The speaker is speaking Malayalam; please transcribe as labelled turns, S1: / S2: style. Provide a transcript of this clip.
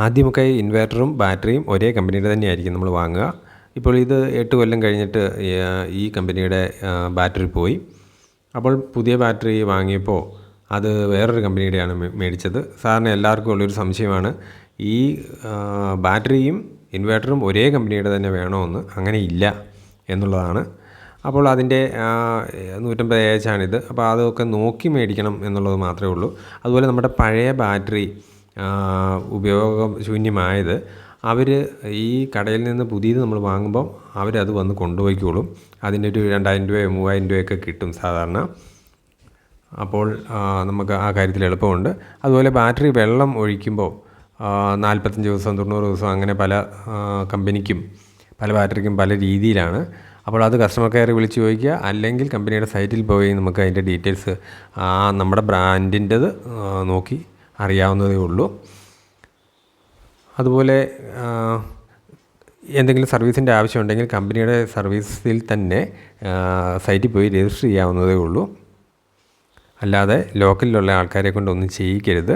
S1: ആദ്യമൊക്കെ ഇൻവേർട്ടറും ബാറ്ററിയും ഒരേ കമ്പനിയുടെ തന്നെയായിരിക്കും നമ്മൾ വാങ്ങുക. ഇപ്പോൾ ഇത് എട്ട് കൊല്ലം കഴിഞ്ഞിട്ട് ഈ- കമ്പനിയുടെ ബാറ്ററി പോയി. അപ്പോൾ പുതിയ ബാറ്ററി വാങ്ങിയപ്പോൾ അത് വേറൊരു കമ്പനിയുടെയാണ് മേടിച്ചത്. സാറിന് എല്ലാവർക്കും ഉള്ളൊരു സംശയമാണ് ഈ ബാറ്ററിയും ഇൻവേർട്ടറും ഒരേ കമ്പനിയുടെ തന്നെ വേണമെന്ന് അങ്ങനെ ഇല്ല എന്നുള്ളതാണ്. അപ്പോൾ അതിന്റെ നൂറ്റമ്പത് ഏച്ചാണിത് അപ്പോൾ അതൊക്കെ നോക്കി മേടിക്കണം എന്നുള്ളത് മാത്രമേ ഉള്ളൂ. അതുപോലെ നമ്മുടെ പഴയ ബാറ്ററി ആ, ഉപയോഗം ശൂന്യമായത് അവർ ഈ കടയിൽ നിന്ന് പുതിയത് നമ്മൾ വാങ്ങുമ്പം അവരത് വന്ന് കൊണ്ടുപോയിക്കോളും. അതിന്റെ ഒരു രണ്ടായിരം രൂപയോ മൂവായിരം രൂപയൊക്കെ കിട്ടും സാധാരണ. അപ്പോൾ നമുക്ക് ആ കാര്യത്തിൽ എളുപ്പമുണ്ട്. അതുപോലെ ബാറ്ററി വെള്ളം ഒഴിക്കുമ്പോൾ നാൽപ്പത്തഞ്ച് ദിവസം തൊണ്ണൂറ് ദിവസം അങ്ങനെ പല കമ്പനിക്കും പല ബാറ്ററിക്കും പല രീതിയിലാണ്. അപ്പോൾ അത് കസ്റ്റമർ കെയർ വിളിച്ച് ചോദിക്കുക. അല്ലെങ്കിൽ കമ്പനിയുടെ സൈറ്റിൽ പോയി നമുക്ക് അതിന്റെ ഡീറ്റെയിൽസ് ആ നമ്മുടെ ബ്രാൻഡിന്റെത് നോക്കി അറിയാവുന്നതേ ഉള്ളൂ. അതുപോലെ എന്തെങ്കിലും സർവീസിന്റെ ആവശ്യമുണ്ടെങ്കിൽ കമ്പനിയുടെ സർവീസിൽ തന്നെ സൈറ്റിൽ പോയി രജിസ്റ്റർ ചെയ്യാവുന്നതേ ഉള്ളൂ. അല്ലാതെ ലോക്കലിലുള്ള ആൾക്കാരെ കൊണ്ടൊന്നും ചെയ്യിക്കരുത്.